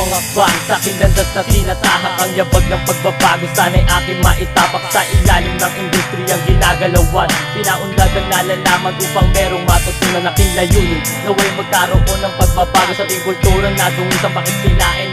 Sa aking landas na tinatahak Ang yabag ng pagbabago. Sana'y aking maitapak Sa ilalim ng industriyang ginagalawan. Pinaunlad ang nalalaman Upang merong matutunan aking layunin. Naway magkaroon ng pagbabago Sa ating kulturang nadungisan Bakit sila ay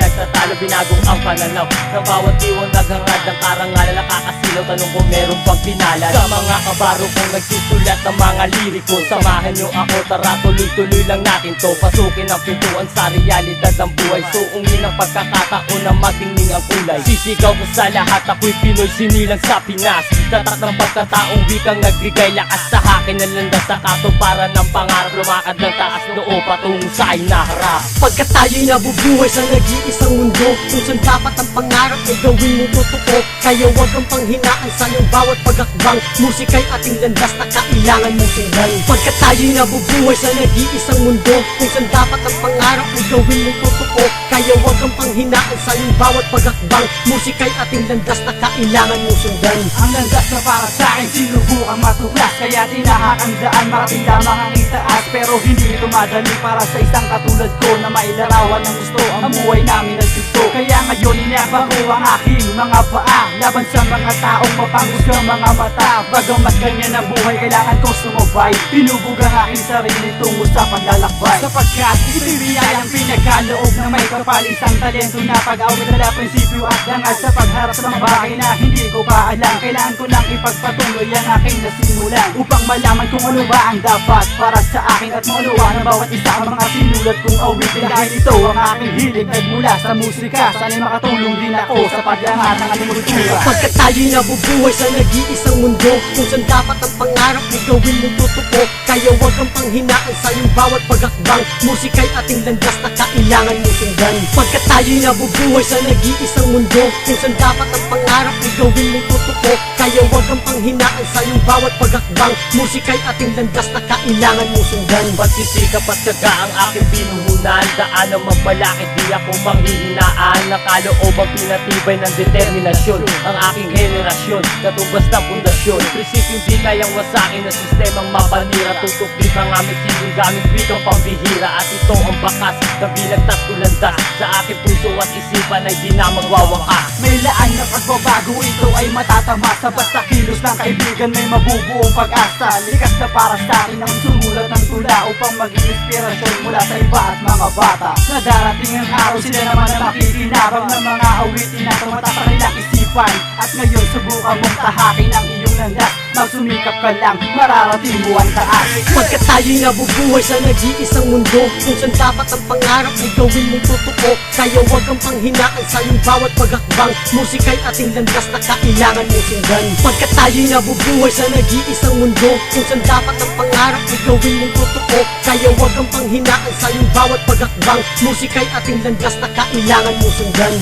nagtatalo Binagong ang pananaw. Ng bawat diwang naghangad ng karangalan Nakakasilaw. Tanong ko meron pang pinalan Sa mga kabaro kong nagsusulat ng mga liriko Samahan nyo ako. Tara tuloy-tuloy lang natin to. Pasukin ang pintuan sa realidad ng buhay. Suungin ang pagkakataon na matingning ang kulay. Sisigaw ko sa lahat Ako'y Pinoy. Sinilang sa Pinas. Tatak ng pagkataong wikang nagbigay lakas sa akin. Na landas sa katuparan ng pangarap. Lumakad ng taas noo patungo sa inaharap Pagkat tayo'y nabubuhay sa nag-iisang mundo Kung saan dapat ang pangarap ay gawin mo totoo Kaya huwag kang panghinaan sa iyong bawat pagakbang. Musika'y ating landas na kailangan mong sundan Pagkat tayo'y nabubuhay sa nag-iisang mundo Kung saan dapat ang pangarap ay gawin mo totoo Kaya huwag kang panghinaan sa iyong bawat pagakbang. Musika'y ating landas na kailangan mong sundan Ang landas na para sa akin sinubukang matuklas Kaya tinahakang daan. Marating lamang ang itaas Pero hindi ito madali para sa isang katulad ko Na mailarawan ng gusto ang buhay namin at gusto. Kaya ngayon inabang ko ang aking mga paa Laban sa mga taong mapangus ng mga mata. Bagamat ganyan ang buhay kailangan ko sumabay. Pinubog ang aking sarili tungo sa paglalakbay. Sapagkat ibibiyayang pinagkaloob na may kapalisang talento na pag-awit na prinsipyo at dangal sa pagharap sa mga bagay na hindi ko pa alam. Kailangan ko lang ipagpatuloy ang aking nasimulan Upang malaman kung ano ba ang dapat para sa akin At mauluwa ng bawat isa ang mga sinulat kong awitin. Dahil ito ang aking hilig nagmula sa musika Sana'y makatulong din ako sa paglangat ng kultura Pagkat tayo'y nabubuhay sa nag-iisang mundo Kung saan dapat ang pangarap ay gawin mong totoo Kaya huwag kang panghinaan sa iyong bawat pagakbang Musika'y ating landas na kailangan mong sundan Pagkat tayo'y nabubuhay sa nag-iisang mundo Kung saan dapat ang pangarap ay gawin mong totoo Kaya huwag kang panghinaan sa iyong bawat pagakbang Musika'y ating landas na kailangan mong sundan Pagsisikap at syaga ang aking pinuhunan Daan ang magbalakid di ako manghihinaan Nakalooban pinatibay ng determinasyon Ang aking henerasyon. Katubas ng pundasyon. Prinsipyong di kayang wasakin na sistemang mapanira. Tutok di mga misilong gamit wikang pambihira. At ito ang bakas na bilagtas kulandas Sa aking puso at isipan ay di na magwawakas May laan na pagbabago ito ay matatamasa Basta kilos ng kaibigan may mabubuong pag-asa. Likas na para sa akin ang sumulat ng tula Upang maging inspirasyon mula sa iba at mga bata. Na darating ang araw sila naman na makikinabang ng mga awitin na tumata sa isipan At ngayon subukan mong tahakin ang iyong landas Magsumikap ka lang, mararating mo ang taas Pagkat tayo'y nabubuhay sa nag-iisang mundo Kung saan dapat ang pangarap ay gawin mong totoo Kaya huwag kang panghinaan sa iyong bawat pagakbang Musika'y ating landas na kailangan mong sundan Pagkat tayo'y nabubuhay sa nag-iisang mundo Kung saan dapat ang pangarap ay gawin mong totoo Kaya huwag kang panghinaan sa iyong bawat pagakbang Musika'y ating landas na kailangan mong sundan